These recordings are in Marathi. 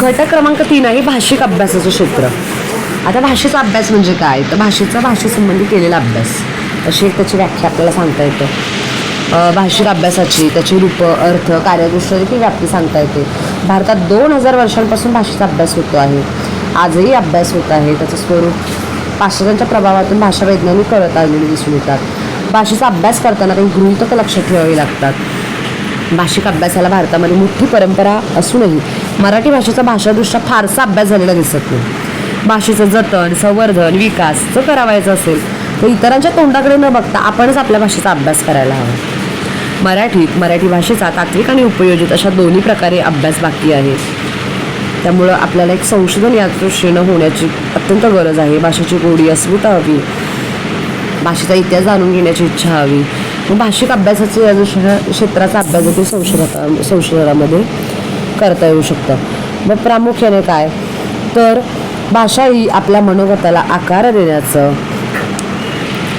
घटक क्रमांक तीन आहे भाषिक अभ्यासाचं क्षेत्र. आता भाषेचा अभ्यास म्हणजे काय? तर भाषेचा भाषेसंबंधी केलेला अभ्यास. अशी एक त्याची व्याख्या आपल्याला सांगता येते. भाषिक अभ्यासाची त्याची रूप अर्थ कार्यदृष्ट्या देखील व्याप्ती सांगता येते. भारतात दोन हजार वर्षांपासून भाषेचा अभ्यास होतो आहे. आजही अभ्यास होत आहे. त्याचं स्वरूप पाश्चात्यांच्या प्रभावातून भाषा वैज्ञानिक करत आलेली दिसून येतात. भाषेचा अभ्यास करताना काही गृहितक लक्षात ठेवावी लागतात. भाषिक अभ्यासाला भारतामध्ये मोठी परंपरा असूनही मराठी भाषेचा भाषादृष्ट्या फारसा अभ्यास झालेला दिसत नाही. भाषेचं जतन संवर्धन विकास जर करावायचं असेल तर इतरांच्या तोंडाकडे न बघता आपणच आपल्या भाषेचा अभ्यास करायला हवा. मराठीत मराठी भाषेचा तात्विक आणि उपयोजित अशा दोन्ही प्रकारे अभ्यास बाकी आहे. त्यामुळं आपल्याला एक संशोधन या दृष्टीनं होण्याची अत्यंत गरज आहे. भाषेची गोडी अस्मिता हवी. भाषेचा इतिहास जाणून घेण्याची इच्छा हवी. मग भाषिक अभ्यासाचे या दृष्टीनं क्षेत्राचा अभ्यास होतो संशोधका संशोधनामध्ये. करता येऊ शकतं. मग प्रामुख्याने काय? तर भाषा ही आपल्या मनोगताला आकार देण्याचं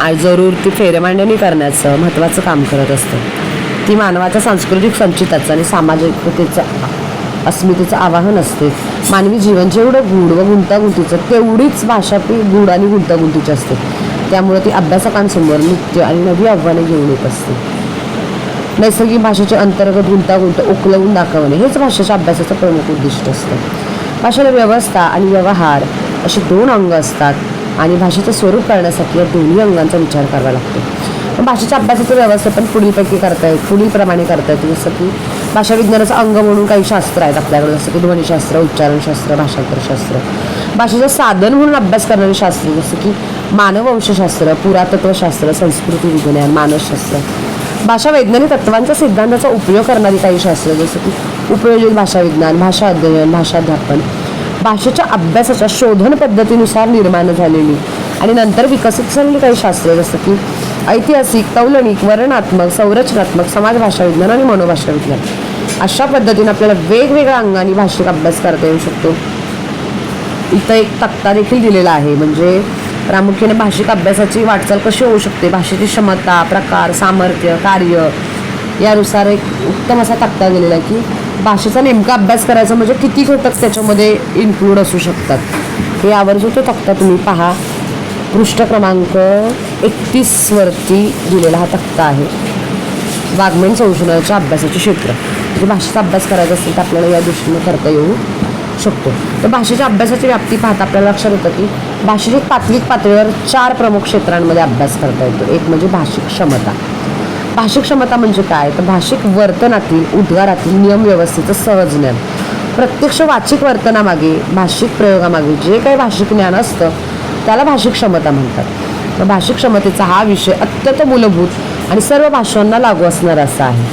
आणि जरूर ती फेरमांडणी करण्याचं महत्त्वाचं काम करत असतं. ती मानवाच्या सांस्कृतिक संचिताचं आणि सामाजिकतेचं अस्मितेचं आवाहन असते. मानवी जीवन जेवढं गूढ व गुंतागुंतीचं तेवढीच भाषा ती गूढ आणि गुंतागुंतीची असते. त्यामुळे ती अभ्यासकांसमोर नृत्य आणि नवी आव्हाने घेऊन येत असते. नैसर्गिक भाषेचे अंतर्गत गुंतागुंत उकलवून दाखवणे हेच भाषेच्या अभ्यासाचं प्रमुख उद्दिष्ट असतं. भाषेला व्यवस्था आणि व्यवहार असे दोन अंग असतात आणि भाषेचं स्वरूप करण्यासाठी या दोन्ही अंगांचा विचार करावा लागतो. भाषेच्या अभ्यासाचं व्यवस्थापन पुढीलपैकी करता येईल पुढीलप्रमाणे करता येतं. जसं की भाषा विज्ञानाचं अंग म्हणून काही शास्त्र आहेत आपल्याकडे जसं की ध्वनिशास्त्र उच्चारणशास्त्र भाषांतरशास्त्र. भाषेचं साधन म्हणून अभ्यास करणारे शास्त्र जसं की मानववंशशास्त्र पुरातत्वशास्त्र संस्कृती विज्ञान मानसशास्त्र. भाषा वैज्ञानिक तत्वांचा सिद्धांताचा उपयोग करणारी काही शास्त्र जसं की उपयोजित भाषा विज्ञान भाषा अध्ययन भाषाध्यापन भाषेच्या अभ्यासाच्या शोधन पद्धतीनुसार निर्माण झालेली आणि नंतर विकसित झालेली काही शास्त्र जसं की ऐतिहासिक तौलनिक वर्णात्मक संरचनात्मक समाज भाषा विज्ञान आणि मनोभाषा विज्ञान अशा पद्धतीने आपल्याला वेगवेगळ्या अंगाने भाषिक अभ्यास करता येऊ शकतो. इथं एक तक्ता देखील दिलेला आहे म्हणजे प्रामुख्याने भाषिक अभ्यासाची वाटचाल कशी होऊ शकते? भाषेची क्षमता प्रकार सामर्थ्य कार्य यानुसार एक उत्तम असा तक्ता दिलेला आहे की भाषेचा नेमका अभ्यास करायचा म्हणजे किती घटक त्याच्यामध्ये इन्क्लूड असू शकतात? हे आवर्जून तो तक्ता तुम्ही पहा. पृष्ठ क्रमांक एकतीसवरती दिलेला हा तक्ता आहे. वाग्मन संशोधनाच्या अभ्यासाचे क्षेत्र. म्हणजे भाषेचा अभ्यास करायचा असेल तर आपल्याला या दृष्टीने करता येऊ शकतो. तर भाषेच्या अभ्यासाची व्याप्ती पाहता आपल्याला लक्षात येतं की भाषिक तात्विक पातळीवर चार प्रमुख क्षेत्रांमध्ये अभ्यास करता येतो. एक म्हणजे भाषिक क्षमता. भाषिक क्षमता म्हणजे काय? तर भाषिक वर्तनातील उद्गारातील नियम व्यवस्थेचं सहज ज्ञान. प्रत्यक्ष वाचिक वर्तनामागे भाषिक प्रयोगामागे जे काही भाषिक ज्ञान असतं त्याला भाषिक क्षमता म्हणतात. तर भाषिक क्षमतेचा हा विषय अत्यंत मूलभूत आणि सर्व भाषांना लागू असणारा असा आहे.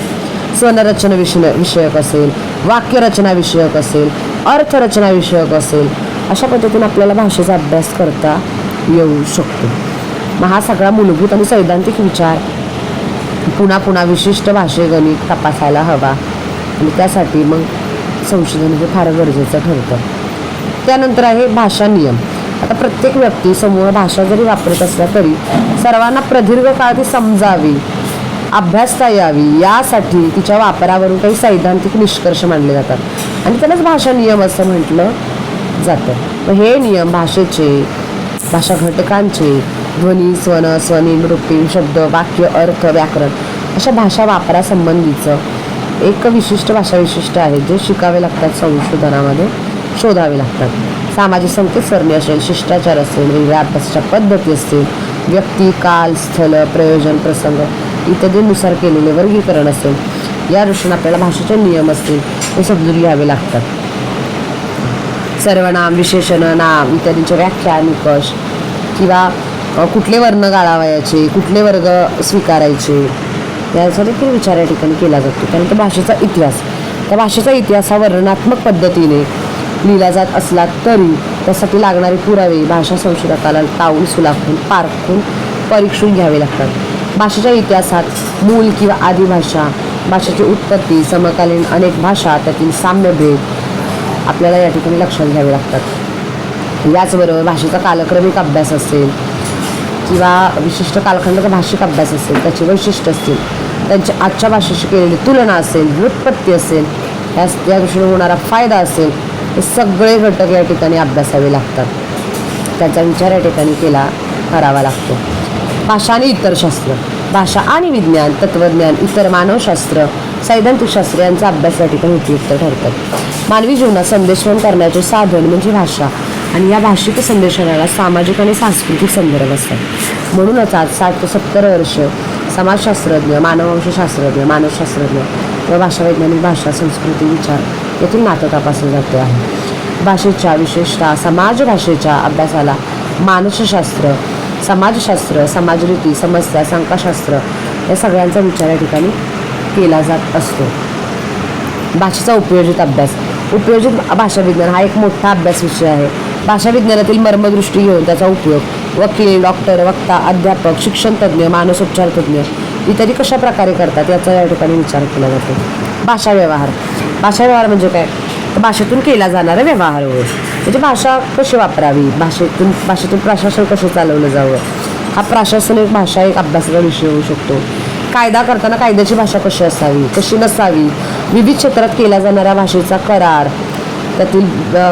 स्वनरचना विषय विषयक असेल वाक्यरचना विषयक असेल अर्थरचना विषयक असेल अशा पद्धतीने आपल्याला भाषेचा अभ्यास करता येऊ शकतो. मग हा सगळा मूलभूत आणि सैद्धांतिक विचार पुन्हा पुन्हा विशिष्ट भाषेगणित तपासायला हवा. आणि त्यासाठी मग संशोधन हे फार गरजेचं ठरतं. त्यानंतर आहे भाषा नियम. आता प्रत्येक व्यक्ती समूह भाषा जरी वापरत असल्या तरी सर्वांना प्रदीर्घ काळ ती समजावी अभ्यासता यावी यासाठी तिच्या वापरावरून काही सैद्धांतिक निष्कर्ष मांडले जातात. आणि त्यालाच भाषा नियम असं म्हटलं जातं. मग हे नियम भाषेचे भाषा घटकांचे ध्वनी स्वन स्वनी नृत्य शब्द वाक्य अर्थ व्याकरण अशा भाषा वापरासंबंधीचं एक विशिष्ट भाषा विशिष्ट आहे जे शिकावे लागतात संशोधनामध्ये शोधावे लागतात. सामाजिक संकेत सरणी असेल शिष्टाचार असेल वेगळ्या अभ्यासाच्या पद्धती असतील व्यक्ती काल स्थल प्रयोजन प्रसंग इत्यादीनुसार केलेले वर्गीकरण असेल या दृष्टीने आपल्याला भाषेचे नियम असतील ते समजून घ्यावे लागतात. सर्वनाम विशेषण नाम इत्यादींच्या व्याख्या निकष किंवा कुठले वर्ण गाळावयाचे कुठले वर्ग स्वीकारायचे याचा देखील विचार या ठिकाणी केला जातो. त्यानंतर भाषेचा इतिहास त्या भाषेचा इतिहास हा वर्णनात्मक पद्धतीने लिहिला जात असला तरी त्यासाठी लागणारे पुरावे भाषा संशोधकाला टाळून सुलाखून पारखून परीक्षून घ्यावे लागतात. भाषेच्या इतिहासात मूल किंवा आदिभाषा भाषेची उत्पत्ती समकालीन अनेक भाषा त्यातील साम्यभेद आपल्याला या ठिकाणी लक्षात घ्यावे लागतात. याचबरोबर भाषेचा कालक्रमिक अभ्यास असेल किंवा विशिष्ट कालखंडाचा भाषिक अभ्यास असेल त्याची वैशिष्ट्य असतील त्यांची आजच्या भाषेशी केलेली तुलना असेल व्युत्पत्ती असेल या या दृष्टीने होणारा फायदा असेल हे सगळे घटक या ठिकाणी अभ्यासावे लागतात. त्याचा विचार या ठिकाणी केला करावा लागतो. भाषा आणि इतर शास्त्र. भाषा आणि विज्ञान तत्त्वज्ञान इतर मानवशास्त्र सैद्धांतिकशास्त्र यांचा अभ्यास या ठिकाणी उपयुक्त ठरतात. मानवी जीवनात संदेशवन करण्याचे साधन म्हणजे भाषा. आणि या भाषिक संदेशनाला सामाजिक आणि सांस्कृतिक संदर्भ असतात. म्हणूनच आज साठ ते सत्तर वर्ष समाजशास्त्रज्ञ मानववंशशास्त्रज्ञ मानसशास्त्रज्ञ व भाषावैज्ञानिक भाषा संस्कृती विचार येथून नातं तपासले जाते आहे. भाषेच्या विशेषतः समाज भाषेच्या अभ्यासाला मानसशास्त्र समाजशास्त्र समाजरीती समस्या संकाशास्त्र या सगळ्यांचा विचार या ठिकाणी केला जात असतो. भाषेचा उपयोजित अभ्यास उपयोजित भाषाविज्ञान हा एक मोठा अभ्यास विषय आहे. भाषाविज्ञानातील मर्मदृष्टी घेऊन त्याचा उपयोग वकील डॉक्टर वक्ता अध्यापक शिक्षणतज्ज्ञ मानसोपचारतज्ञ इत्यादी कशा प्रकारे करतात याचा या ठिकाणी विचार केला जातो. भाषा व्यवहार. भाषा व्यवहार म्हणजे काय? तर भाषेतून केला जाणारा व्यवहार होय. म्हणजे भाषा कशी वापरावी? भाषेतून भाषेतून प्रशासन कसं चालवलं जावं? हा प्रशासन एक भाषा एक अभ्यासाचा विषय होऊ शकतो. कायदा करताना कायद्याची भाषा कशी असावी? कशी नसावी? विविध क्षेत्रात केला जाणाऱ्या भाषेचा करार. त्यातील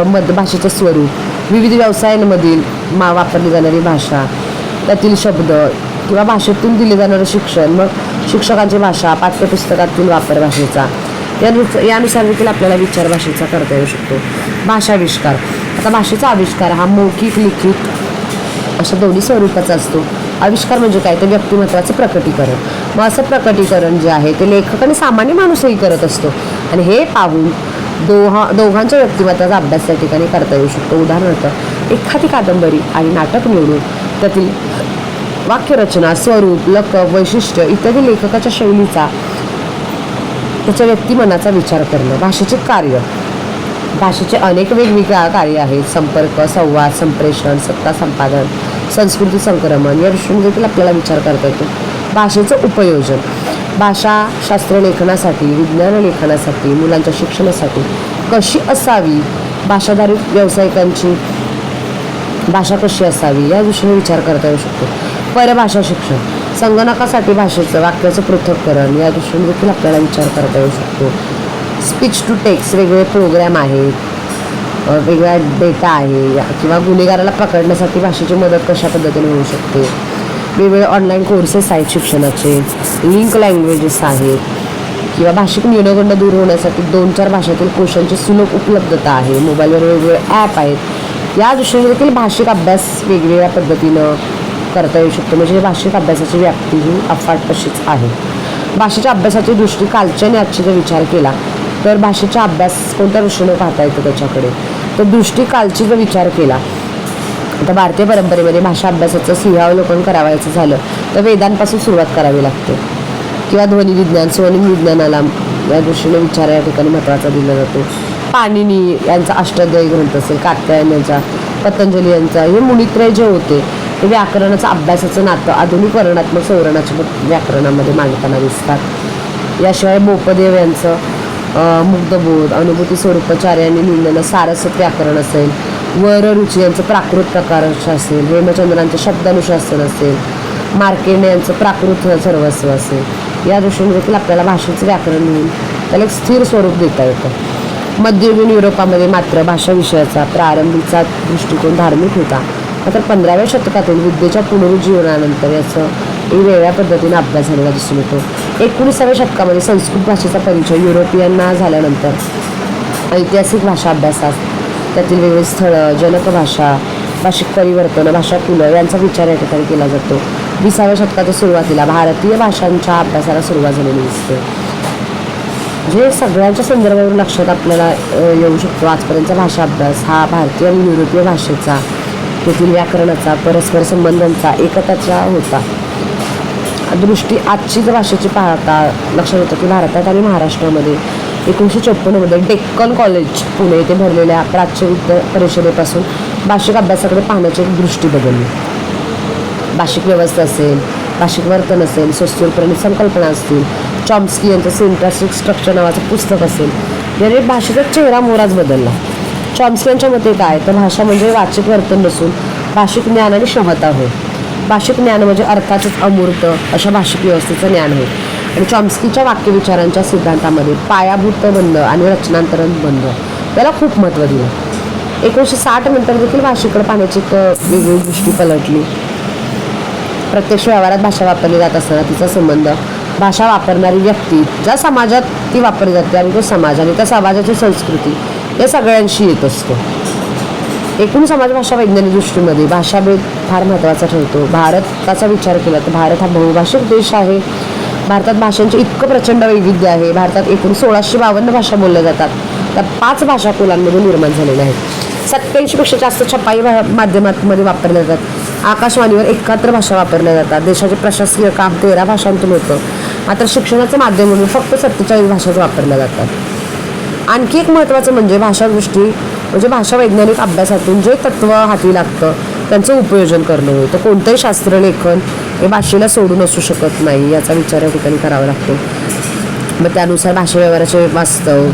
मध भाषेचं स्वरूप. विविध व्यवसायांमधील मा वापरली जाणारी भाषा. त्यातील शब्द किंवा भाषेतून दिले जाणारं शिक्षण. मग शिक्षकांची भाषा पाठ्यपुस्तकातील वापर भाषेचा. यानुसार यानुसार देखील आपल्याला विचार भाषेचा करता येऊ शकतो. भाषाविष्कार. आता भाषेचा आविष्कार हा मौखिक लिखित अशा दोन्ही स्वरूपाचा असतो. आविष्कार म्हणजे काय? तर व्यक्तिमत्वाचं प्रकटीकरण. मग असं प्रकटीकरण जे आहे ते लेखक आणि सामान्य माणूसही करत असतो. आणि हे पाहून दोहा दोघांच्या व्यक्तिमत्वाचा अभ्यास त्या ठिकाणी करता येऊ शकतो. उदाहरणार्थ एखादी कादंबरी आणि नाटक निवडून त्यातील वाक्यरचना स्वरूप लकब वैशिष्ट्य इत्यादी लेखकाच्या शैलीचा त्याच्या व्यक्तिमनाचा विचार करणं भाषेचे कार्य. भाषेचे अनेक वेगवेगळ्या कार्य आहेत. संपर्क संवाद संप्रेषण सत्ता संपादन संस्कृती संक्रमण या दृष्टीने देखील आपल्याला विचार करता येतो. भाषेचं उपयोजन. भाषा शास्त्र लेखनासाठी विज्ञान लेखनासाठी मुलांच्या शिक्षणासाठी कशी असावी? भाषाधारित व्यावसायिकांची भाषा कशी असावी? या दृष्टीने विचार करता येऊ शकतो. परभाषा शिक्षण. संगणकासाठी भाषेचं वाक्याचं पृथक्करण. या दृष्टीने देखील आपल्याला विचार करता येऊ शकतो. स्पीच टू टेक्स्ट वेगवेगळे प्रोग्रॅम आहेत. अ, वेगळा डेटा आहे. या- किंवा गुन्हेगाराला पकडण्यासाठी भाषेची मदत कशा पद्धतीने होऊ शकते? वेगवेगळे ऑनलाईन कोर्सेस आहेत शिक्षणाचे. लिंक लँग्वेजेस आहेत. किंवा भाषिक न्यूनगंड दूर होण्यासाठी दोन चार भाषेतील कोशांची सुलभ उपलब्धता आहे. मोबाईलवर वेगवेगळे ॲप आहेत. या दृष्टीने देखील भाषिक अभ्यास वेगवेगळ्या पद्धतीनं करता येऊ शकतो. म्हणजे भाषिक अभ्यासाची व्याप्ती ही अफाट तशीच आहे. भाषेच्या अभ्यासाची दृष्टी कालच्या आणि आजची जर विचार केला तर भाषेचा अभ्यास कोणत्या दृष्टीने पाहता येतो त्याच्याकडे? तर दृष्टी कालची जर विचार केला आता भारतीय परंपरेमध्ये भाषा अभ्यासाचं सिंहावलोकन करावायचं झालं तर वेदांपासून सुरुवात करावी लागते. किंवा ध्वनी विज्ञान स्वनिम विज्ञानाला या दृष्टीने विचार या ठिकाणी महत्त्वाचा दिला जातो. पाणिनी यांचा अष्टाध्यायी ग्रंथ असेल कात्यायन यांचा पतंजली यांचा हे मुनित्रय जे होते ते व्याकरणाचं अभ्यासाचं नातं आधुनिक वर्णात्मक सौरणाच्या व्याकरणामध्ये मांडताना दिसतात. याशिवाय बोपदेव यांचं मुग्धबोध अनुभूती स्वरूपाचार्यांनी लिहिलेलं सारस्वत व्याकरण असेल वररुची यांचं प्राकृत प्रकारश असेल हेमचंद्रांचं शब्दानुशासन असेल मार्केंडे यांचं प्राकृत सर्वस्व असेल या दृष्टीने देखील आपल्याला भाषेचं व्याकरण लिहून त्याला एक स्थिर स्वरूप देता येतं. मध्ययुगीन युरोपामध्ये मात्र भाषा विषयाचा प्रारंभीचा दृष्टिकोन धार्मिक होता. मात्र पंधराव्या शतकातील विद्येच्या पुनरुज्जीवनानंतर याचं एक वेगळ्या पद्धतीने अभ्यास झालेला दिसून येतो. एकोणीसाव्या शतकामध्ये संस्कृत भाषेचा परिचय युरोपियांना झाल्यानंतर ऐतिहासिक भाषा अभ्यासात त्यातील विविध स्थळं जनक भाषा भाषिक परिवर्तन भाषा पुलं यांचा विचार या ठिकाणी केला जातो. विसाव्या शतकाच्या सुरुवातीला भारतीय भाषांच्या अभ्यासाला सुरुवात झालेली दिसते. जे सगळ्यांच्या संदर्भावरून लक्षात आपल्याला येऊ शकतो आजपर्यंतचा भाषा अभ्यास हा भारतीय आणि युरोपीय भाषेचा तेथील व्याकरणाचा परस्पर संबंधांचा एकताचा होता. दृष्टी आजची जर भाषेची पाहता लक्षात येतं की भारतात आणि महाराष्ट्रामध्ये एकोणीसशे चोपन्नमध्ये डेक्कन कॉलेज पुणे येथे भरलेल्या प्राच्य परिषदेपासून भाषिक अभ्यासाकडे पाहण्याची एक दृष्टी बदलली. भाषिक व्यवस्था असेल भाषिक वर्तन असेल सोस्योप्रणित संकल्पना असतील चॉम्स्की यांचं सिंट्रास्टिक स्ट्रक्चर नावाचं पुस्तक असेल याने भाषेचा चेहरा मोराच बदलला. चॉम्स्की यांच्या मते काय? तर भाषा म्हणजे वाचिक वर्तन नसून भाषिक ज्ञान आणि क्षमता होय. भाषिक ज्ञान म्हणजे अर्थाचंच अमूर्त अशा भाषिक व्यवस्थेचं ज्ञान होय. आणि चॉम्स्कीच्या वाक्यविचारांच्या सिद्धांतामध्ये पायाभूत बंद आणि रचनांतरण बंद. त्याला खूप महत्त्व दिलं. एकोणीसशे साठ नंतर देखील भाषेकडे पाहण्याची एक वेगळी दृष्टी पलटली. प्रत्यक्ष व्यवहारात भाषा वापरली जात असताना तिचा संबंध. भाषा वापरणारी व्यक्ती ज्या समाजात ती वापरली जाते आणि म्हणजे तो समाज आणि त्या समाजाची संस्कृती या सगळ्यांशी येत असतो. एकूण समाजभाषा वैज्ञानिक दृष्टीमध्ये भाषाभेद फार महत्त्वाचा ठरतो. भारताचा विचार केला तर भारत हा बहुभाषिक देश आहे. भारतात भाषांचे इतकं प्रचंड वैविध्य आहे. भारतात एकूण सोळाशे बावन्न भाषा बोलल्या जातात. त्या पाच भाषा कुलांमधून निर्माण झालेल्या आहेत. सत्याऐंशीपेक्षा जास्त छपाई भा माध्यमांमध्ये वापरल्या जातात. आकाशवाणीवर एकाहत्तर भाषा वापरल्या जातात. देशाचे प्रशासकीय काम तेरा भाषांतून होतं. मात्र शिक्षणाचं माध्यम म्हणून फक्त सत्तेचाळीस भाषाच वापरल्या जातात. आणखी एक महत्त्वाचं म्हणजे भाषादृष्टी म्हणजे भाषा वैज्ञानिक अभ्यासातून जे तत्त्व हाती लागतं त्यांचं उपयोजन करणं. होय तर कोणतंही शास्त्रलेखन लेखन भाषेला सोडून असू शकत नाही याचा विचार या ठिकाणी करावा लागतो. मग त्यानुसार भाषा व्यवहाराचे वास्तव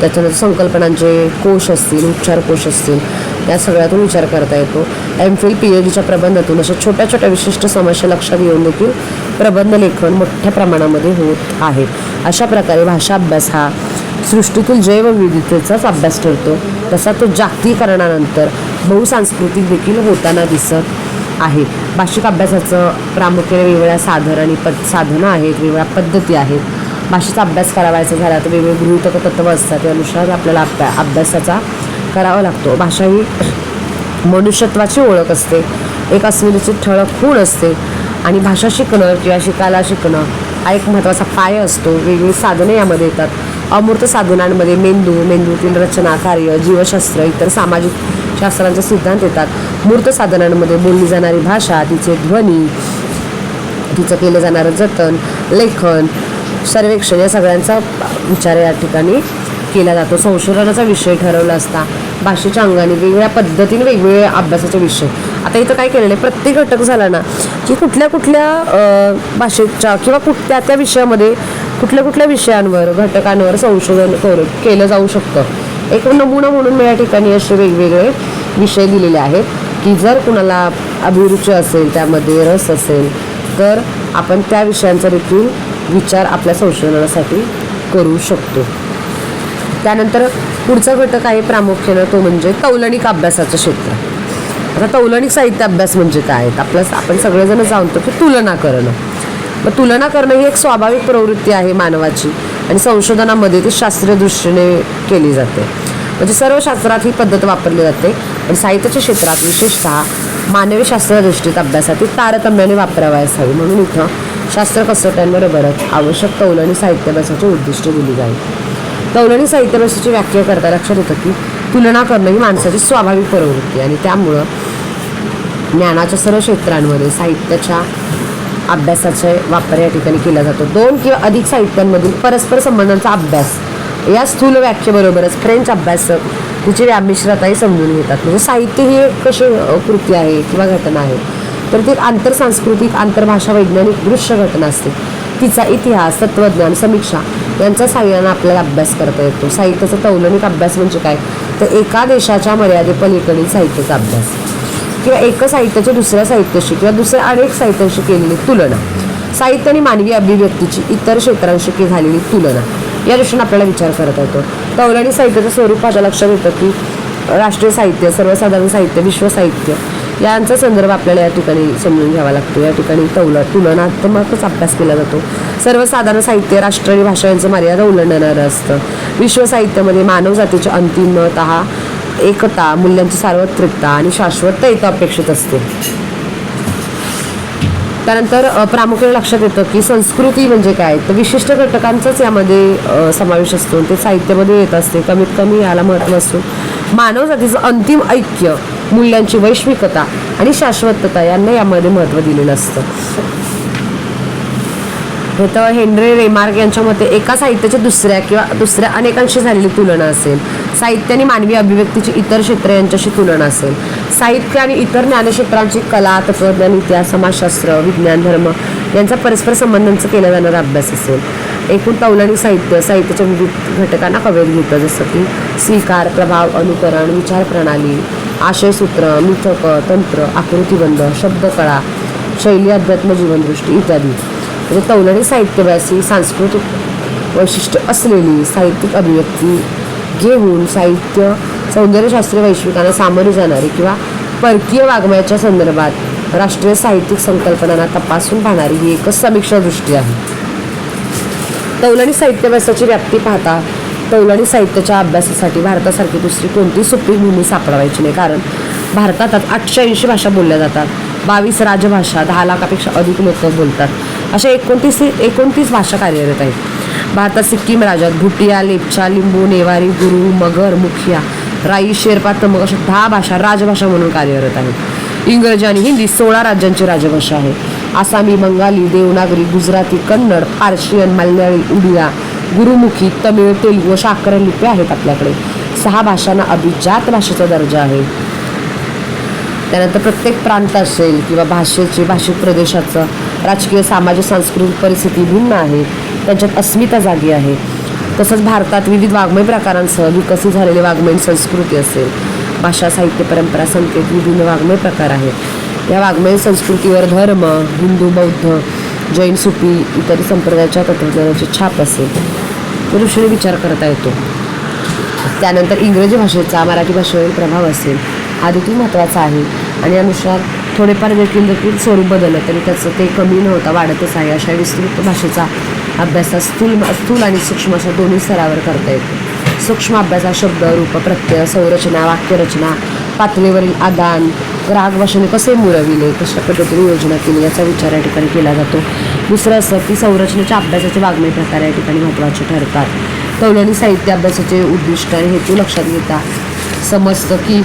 त्याच्यानंतर संकल्पनांचे कोश असतील उच्चार कोश असतील या सगळ्यातून विचार करता येतो. एम फिल पी एच डीच्या प्रबंधातून अशा छोट्या छोट्या विशिष्ट समस्या लक्षात घेऊन देखील प्रबंध लेखन मोठ्या प्रमाणामध्ये होत आहे. अशा प्रकारे भाषा अभ्यास हा सृष्टीतील जैवविविधतेचाच अभ्यास ठरतो. तसा तो जागतिकरणानंतर बहुसांस्कृतिक देखील होताना दिसत आहे. भाषिक अभ्यासाचं प्रामुख्याने वेगवेगळ्या साधन आणि पद साधनं आहेत वेगवेगळ्या पद्धती आहेत. भाषेचा अभ्यास करावायचा झाला तर वेगवेगळे गृहितक तत्त्व असतात. त्यानुसार आपल्याला अभ्या अभ्यासाचा करावा लागतो. भाषा ही मनुष्यत्वाची ओळख असते. एक अस्मितेची ठळक खूण असते. आणि भाषा शिकणं किंवा शिकायला शिकणं हा एक महत्त्वाचा पाय असतो. वेगवेगळी साधने यामध्ये येतात. अमूर्त साधनांमध्ये मेंदू मेंदूतील रचना कार्य जीवशास्त्र इतर सामाजिक शास्त्रांचे सिद्धांत येतात. मूर्त साधनांमध्ये बोलली जाणारी भाषा तिचे ध्वनी तिचं केलं जाणारं जतन लेखन सर्वेक्षण या सगळ्यांचा विचार या ठिकाणी केला जातो. संशोधनाचा विषय ठरवला असता. भाषेच्या अंगाने वेगवेगळ्या पद्धतीने वेगवेगळे अभ्यासाचे विषय. आता इथं काय केलेलं आहे? प्रत्येक घटक झाला ना की कुठल्या कुठल्या भाषेच्या किंवा कुठ त्या त्या विषयामध्ये कुठल्या कुठल्या विषयांवर घटकांवर संशोधन कर केलं जाऊ शकतं. एक नमुना म्हणून मी या ठिकाणी असे वेगवेगळे विषय दिलेले आहेत की जर कुणाला अभिरुची असेल त्यामध्ये रस असेल तर आपण त्या विषयांचा देखील विचार आपल्या संशोधनासाठी करू शकतो. त्यानंतर पुढचा घटक आहे प्रामुख्यानं तो म्हणजे तौलनिक अभ्यासाचं क्षेत्र. आता तौलनिक साहित्य अभ्यास म्हणजे काय? आहेत आपलं आपण सगळेजण जाणतो की तुलना करणं. मग तुलना करणं ही एक स्वाभाविक प्रवृत्ती आहे मानवाची आणि संशोधनामध्ये ती शास्त्रीय दृष्टीने केली जाते. म्हणजे सर्व शास्त्रात ही पद्धत वापरली जाते. पण साहित्याच्या क्षेत्रात विशेषतः मानवी शास्त्र दृष्टीत अभ्यासाठी तारतम्याने वापरावयास हवी. म्हणून इथं शास्त्र कसोट्यांबरोबरच आवश्यक कौलनी साहित्याभ्यासाची उद्दिष्ट दिली जाईल. कौलनी साहित्याभ्यासाची व्याख्या करता लक्षात येतं की तुलना करणं ही माणसाची स्वाभाविक प्रवृत्ती आणि त्यामुळं ज्ञानाच्या सर्व क्षेत्रांमध्ये साहित्याच्या अभ्यासाचे वापर या ठिकाणी केला जातो. दोन किंवा अधिक साहित्यांमधील परस्पर संबंधांचा अभ्यास या स्थूल व्याख्येबरोबरच फ्रेंच अभ्यासक तिची व्यामिश्रताही समजून घेतात. म्हणजे साहित्य ही एक कशी कृती आहे किंवा घटना आहे. तर ती आंतरसांस्कृतिक आंतरभाषा वैज्ञानिक दृश्य घटना असते. तिचा इतिहास तत्त्वज्ञान समीक्षा यांच्या साह्यानं आपल्याला अभ्यास करता येतो. साहित्याचा तौलनिक अभ्यास म्हणजे काय? तर एका देशाच्या मर्यादेपलीकडील साहित्याचा अभ्यास. किंवा एका साहित्याच्या दुसऱ्या साहित्याशी किंवा दुसऱ्या अनेक साहित्याशी केलेली तुलना. साहित्य आणि मानवी अभिव्यक्तीची इतर क्षेत्रांशी झालेली तुलना. या दृष्टीने आपल्याला विचार करता येतो तौलनी साहित्याचं स्वरूप आता लक्षात येतं की राष्ट्रीय साहित्य सर्वसाधारण साहित्य विश्व साहित्य यांचा संदर्भ आपल्याला या ठिकाणी समजून घ्यावा लागतो. या ठिकाणी तौल तुलनात्मकच अभ्यास केला जातो. सर्वसाधारण साहित्य राष्ट्र आणि भाषा यांचं मर्यादा उलंडणारं असतं. विश्व साहित्यामध्ये मानव अंतिमत एकता मूल्यांची सार्वत्रिकता आणि शाश्वतता इथं अपेक्षित असते. त्यानंतर प्रामुख्याने लक्षात येतं की संस्कृती म्हणजे काय? तर विशिष्ट घटकांचाच यामध्ये समावेश असतो ते साहित्यामध्ये येत असते. कमीत कमी याला महत्त्व असतो. मानव जातीचं अंतिम ऐक्य मूल्यांची वैश्विकता आणि शाश्वतता यांना यामध्ये महत्त्व दिलेलं असतं. हे तर हेनरी रेमार्क यांच्या मते एका साहित्याच्या दुसऱ्या किंवा दुसऱ्या अनेकांशी झालेली तुलना असेल. साहित्य आणि मानवी अभिव्यक्तीची इतर क्षेत्र यांच्याशी तुलना असेल. साहित्य आणि इतर ज्ञानक्षेत्रांची कला तत्वज्ञान इतिहास समाजशास्त्र विज्ञान धर्म यांचा परस्पर संबंधांचा केला जाणारा अभ्यास असेल. एकूण तौलनिक साहित्य साहित्याच्या विविध घटकांना कवेत घेतं जसं की स्वीकार प्रभाव अनुकरण विचार प्रणाली आशयसूत्र मिथक तंत्र आकृतिबंध शब्दकळा शैली अध्यात्म जीवनदृष्टी इत्यादी. म्हणजे तौलनिक साहित्यव्यास ही सांस्कृतिक वैशिष्ट्य असलेली साहित्यिक अभिव्यक्ती घेऊन साहित्य सौंदर्यशास्त्रीय वैश्विकांना सामोरे जाणारी किंवा परकीय वाङ्मयाच्या संदर्भात राष्ट्रीय साहित्यिक संकल्पनांना तपासून पाहणारी ही एकच समीक्षा दृष्टी आहे. तौलनी साहित्यव्यासाची व्याप्ती पाहता तौलनी साहित्याच्या अभ्यासासाठी भारतासारखी दुसरी कोणती सोपी भूमी सापडवायची नाही. कारण भारतात आठशे ऐंशी भाषा बोलल्या जातात. बावीस राजभाषा दहा लाखापेक्षा अधिक लोक बोलतात. अशा एकोणतीस एकोणतीस भाषा कार्यरत आहेत. भारतात सिक्कीम राज्यात भुटिया लेपचा लिंबू नेवारी गुरु मगर मुखिया राई शेर्पा तमक अशा दहा भाषा राजभाषा म्हणून कार्यरत आहेत. इंग्रजी आणि हिंदी सोळा राज्यांची राजभाषा आहे. आसामी बंगाली देवनागरी गुजराती कन्नड पार्शियन मल्याळी उडिया गुरुमुखी तमिळ तेलुगू अशा अकरा लिप्या आहेत आपल्याकडे. सहा भाषांना अभिजात भाषेचा दर्जा आहे. त्यानंतर प्रत्येक प्रांत असेल किंवा भाषेचे भाषिक प्रदेशाचं राजकीय सामाजिक सांस्कृतिक परिस्थिती भिन्न आहे. त्यांच्यात अस्मिता जागी आहे. तसंच भारतात विविध वाङ्मय प्रकारांसह विकसित झालेली वाङ्मयीन संस्कृती असेल. भाषा साहित्य परंपरा संकेत विभिन्न वाङ्मय प्रकार आहेत. या वाङ्मय संस्कृतीवर धर्म हिंदू बौद्ध जैन सुपी इत्यादी संप्रदायाच्या तत्वज्ञानाची छाप असेल. त्या दृष्टीने विचार करता येतो. त्यानंतर इंग्रजी भाषेचा मराठी भाषेवरील प्रभाव असेल. हा देखील महत्त्वाचा आहे. आणि अनुसार थोडेफार देखील देखील स्वरूप बदललं तरी त्याचं ते कमी न होता वाढतच आहे अशा विस्तृत भाषेचा अभ्यास स्थूल स्थूल आणि सूक्ष्म अशा दोन्ही स्तरावर करता येतो. सूक्ष्म अभ्यासात शब्द रूप प्रत्यय संरचना वाक्यरचना पातळीवरील आदान ग्राहक भाषेने कसे मुरविले कशा पद्धतीने योजना केली याचा विचार या ठिकाणी केला जातो. दुसरं असं की संरचनेच्या अभ्यासाचे वागणे प्रकार या ठिकाणी महत्त्वाचे ठरतात. कौलनी साहित्य अभ्यासाचे उद्दिष्ट आणि हेतू लक्षात घेता. समजतं की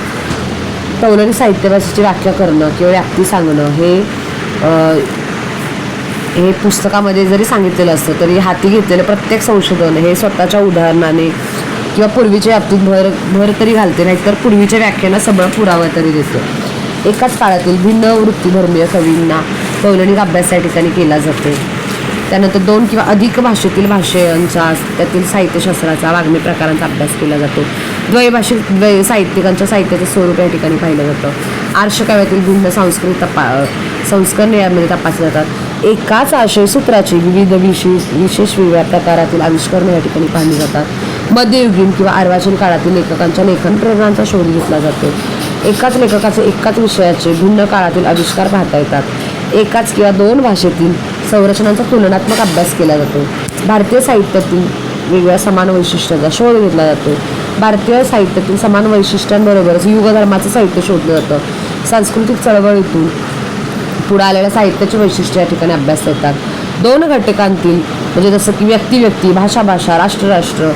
तौलनी साहित्य भाषेची व्याख्या करणं किंवा व्याप्ती सांगणं हे हे पुस्तकामध्ये जरी सांगितलेलं असतं तरी हाती घेतलेलं प्रत्येक संशोधन हे स्वतःच्या उदाहरणाने किंवा पूर्वीच्या व्याप्तीत भर भर तरी घालते नाहीतर पूर्वीच्या व्याख्याना सगळं पुरावा तरी देते. एकाच काळातील भिन्न वृत्तीधर्मीय कवींना पौराणिक अभ्यास या ठिकाणी केला जाते. त्यानंतर दोन किंवा अधिक भाषेतील भाषेचा त्यातील साहित्यशास्त्राचा वाग्मी प्रकारांचा अभ्यास केला जातो. द्वयभाषिक द्वय साहित्यिकांच्या साहित्याचं स्वरूप या ठिकाणी पाहिलं जातं. आर्षकाव्यातील भिन्न सांस्कृतिक तपा संस्करण यामध्ये तपासले जातात. एकाच आशयसूत्राची विविध विशेष विशेष वेगळ्या प्रकारातील आविष्करणं या ठिकाणी पाहिली जातात. मध्ययुगीन किंवा अर्वाचीन काळातील लेखकांच्या लेखन प्रेरणांचा शोध घेतला जातो. एकाच लेखकाचे एकाच विषयाचे भिन्न काळातील आविष्कार पाहता येतात. एकाच किंवा दोन भाषेतील संरचनांचा तुलनात्मक अभ्यास केला जातो. भारतीय साहित्यातील वेगळ्या समान वैशिष्ट्याचा शोध घेतला जातो. भारतीय साहित्यातील समान वैशिष्ट्यांबरोबरच युगधर्माचं साहित्य शोधलं जातं. सांस्कृतिक चळवळीतून पुढे आलेल्या साहित्याची वैशिष्ट्य या ठिकाणी अभ्यास येतात दोन घटकांतील म्हणजे जसं की व्यक्ती व्यक्ती भाषा भाषा राष्ट्र राष्ट्र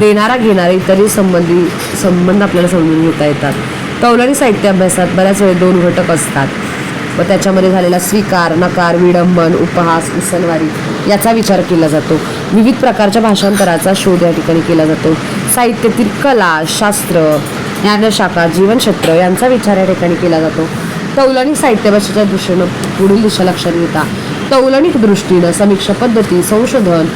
देणारा घेणारा इतरही संबंधी संबंध आपल्याला समजून घेता येतात. कौलारी साहित्य अभ्यासात बऱ्याच वेळी दोन घटक असतात. व त्याच्यामध्ये झालेला स्वीकार नकार विडंबन उपहास उसनवारी याचा विचार केला जातो. विविध प्रकारच्या भाषांतराचा शोध या ठिकाणी केला जातो. साहित्यातील कला शास्त्र ज्ञानशाखा जीवनक्षेत्र यांचा विचार या ठिकाणी केला जातो. तौलनिक साहित्य भाषेच्या दृष्टीनं पुढील दिशा लक्षात घेता तौलनिक दृष्टीनं समीक्षा पद्धती संशोधन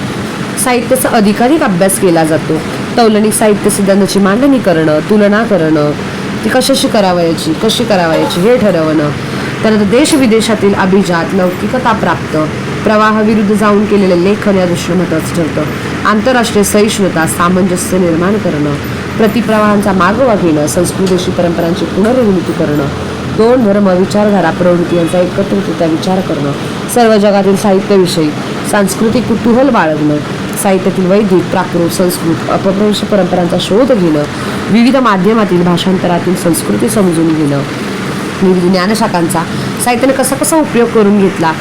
साहित्याचा अधिकाधिक अभ्यास केला जातो. तौलनिक साहित्य सिद्धांताची मांडणी करणं तुलना करणं ती कशाशी करावयाची कशी करावयाची हे ठरवणं त्यानंतर देश विदेशातील अभिजात लौकिकता प्राप्त प्रवाहाविरुद्ध जाऊन केलेले लेखन या दृष्टीनं महत्त्वाचं ठरतं. आंतरराष्ट्रीय सहिष्णुता सामंजस्य निर्माण करणं प्रतिप्रवाहांचा मागोवा घेणं संस्कृतीशी परंपरांची पुनर्निर्मिती करणं दोन धर्म विचारधारा प्रवृत्ती यांचा एकत्रितरित्या विचार करणं सर्व जगातील साहित्याविषयी सांस्कृतिक कुतूहल बाळगणं साहित्यातील वैदिक प्राकृत संस्कृत अपभ्रंश परंपरांचा शोध घेणं विविध माध्यमातील भाषांतरातील संस्कृती समजून घेणं. विविध ज्ञानशाखांचा साहित्याने कसा कसा उपयोग करून घेतला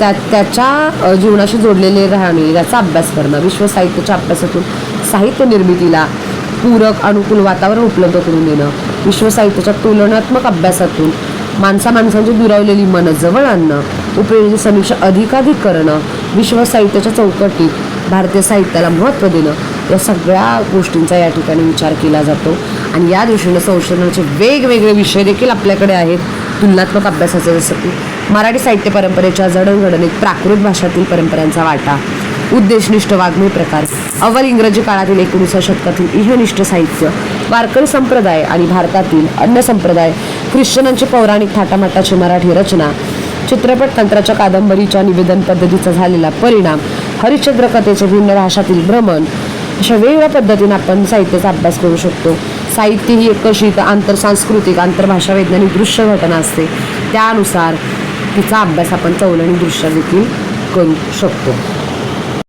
त्या त्याच्या जीवनाशी जोडलेले राहणे याचा अभ्यास करणं विश्व साहित्याच्या अभ्यासातून साहित्य निर्मितीला पूरक अनुकूल वातावरण उपलब्ध करून देणं विश्व साहित्याच्या तुलनात्मक अभ्यासातून माणसा माणसांची दुरावलेली मनं जवळ आणणं उपयोगी समीक्षा अधिकाधिक करणं विश्व साहित्याच्या चौकटीत भारतीय साहित्याला महत्त्व देणं या सगळ्या गोष्टींचा या ठिकाणी विचार केला जातो. आणि या दृष्टीनं संशोधनाचे वेगवेगळे विषय देखील आपल्याकडे आहेत. तुलनात्मक अभ्यासाचे जसं की मराठी साहित्य परंपरेच्या जडणघडणीत प्राकृत भाषातील परंपरांचा वाटा. उद्देशनिष्ठ वाग्मी प्रकार. अव्वल इंग्रजी काळातील एकोणीसव्या शतकातील इहनिष्ठ साहित्य. वारकरी संप्रदाय आणि भारतातील अन्य संप्रदाय. ख्रिश्चनांची पौराणिक थाटामाटाची मराठी रचना. चित्रपट तंत्राच्या कादंबरीच्या निवेदन पद्धतीचा झालेला परिणाम. हरिश्चंद्र कथेचे भिन्न भाषातील भ्रमण. अशा वेगवेगळ्या पद्धतीने आपण साहित्याचा अभ्यास करू शकतो. साहित्य ही एक कशी आंतरसांस्कृतिक आंतरभाषा वैज्ञानिक दृश्य घटना असते. त्यानुसार तिचा अभ्यास आपण चौलणी दृष्ट्या देखील करू शकतो.